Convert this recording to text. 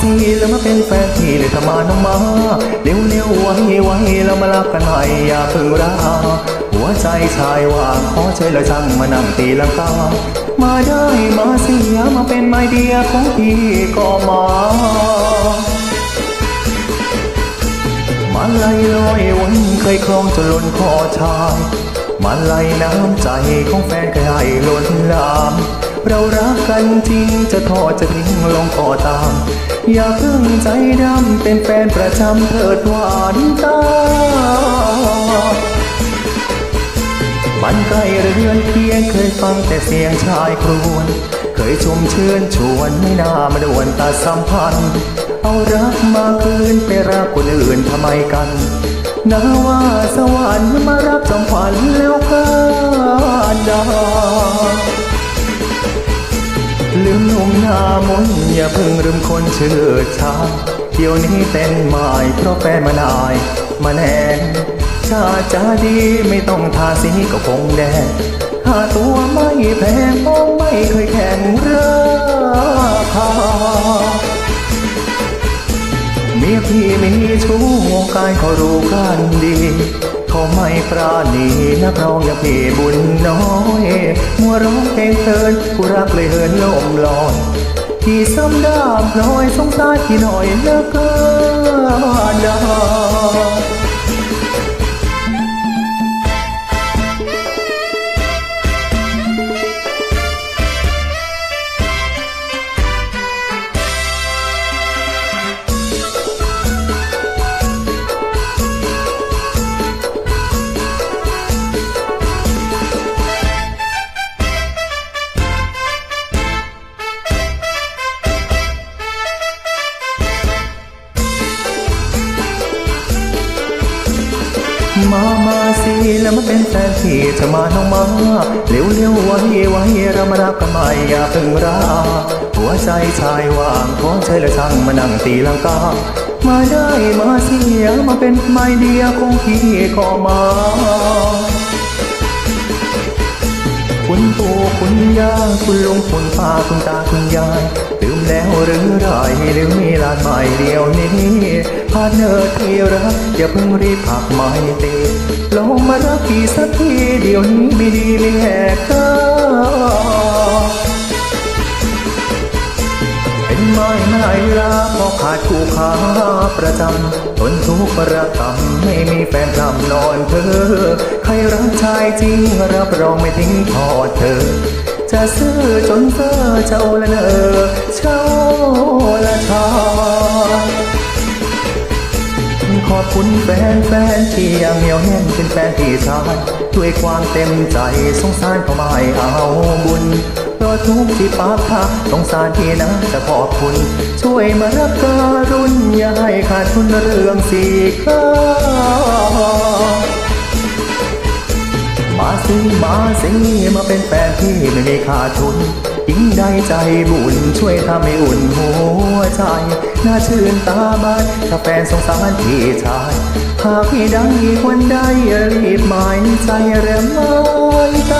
พี่เลยทำมาน้องมาเร็วเร็วๆไว้ไว้แล้วมารักกันหน่อยอย่าเพิ่งราหัวใจชายว่างขอเชิญเลยช่างมานั่งตีลังกามาได้มาเสียมาเป็นไมเดียของพี่ก็มามาไล่ลอยวนเคยคลองจนล้นคอชายมาไล่น้ำใจของแฟนเคยให้ล้นลาม เรารักกันจริงจะทอดจะทิ้งลงก็ตาม อย่าเพิ่งใจดำเป็นแฟนประจำเถิดหวานตาบ้านใกล้เรือนเคียงเคยฟังแต่เสียงชายครวญเคยชมเชิญชวนไม่น่ามาดวนตาสัมพันธ์ เอารักมาคืนไปรักคนอื่นทำไมกันนาว่าสวรรค์มารับจอมขวัญแล้วกันดา หน้ามนอย่าเพิ่งลืมคนเชื่อชาเดี๋ยวนี้เป็นหมายเพราะแฟนมานายมาแนนชาจะดีไม่ต้องทาสีก็คงแดงค่าตัวไม่แพงมองไม่เคยแข่งราคาเมียพี่มีชู้วงการเขารู้กันดี เขาไม่ปราณีนักร้องอย่างพี่บุญน้อยมัวร้องเพลงเพลินผู้รักเลยเหินลมลอยพี่ซ้ำดาบพลอยสงสารพี่หน่อยเลิกกัน มามาสิแล้วมาเป็นแฟนพี่จะมาน้องมาเร็วเร็วๆไว้ไว้เรามารักกันใหม่อย่าเพิ่งราหัวใจชายว่างขอใช้และช่างมานั่งตีลังกามาได้มาเสียมาเป็นไม่เดียของพี่ก็มาคุณปู่คุณย่าคุณลุงคุณป้าคุณตาคุณยายลืมแล้วหรือไรหรือมีลานใหม่เดียวนี้ พาเนอร์ที่รักอย่าเพิ่งรีบผักไม่ตีลองมารักพี่สักทีเดี๋ยวนี้ไม่ดีไม่แหกตาเป็นไม้นายลาพอขาดคู่ขาประจำทนทุกข์ระกำไม่มีแฟนทำนอนเธอ ใครรักชายจริงรับรองไม่ทิ้งทอดเธอ จะซื้อจนเฟ้อเจ้าละเนอ คุณแฟนแฟนที่ยังเหนียวแน่นเป็นแฟนที่ชายด้วยความเต็มใจสงสารเขาไม่เอาบุญเพราะทุกข์ที่ปากทาสงสารที่นะจะขอบคุณ ช่วยมารับการุณอย่าให้ขาดทุนเรื่องสีข้ามา สิมาสิมาเป็นแฟนพี่ไม่มีค่าทุนยิ่งได้ใจบุญช่วยทำให้อุ่นหัวใจน่าชื่นตาบานถ้าแฟนสงสารพี่ชายหากพี่ดังอีกวันใดรีบหมายใจเริ่มไม่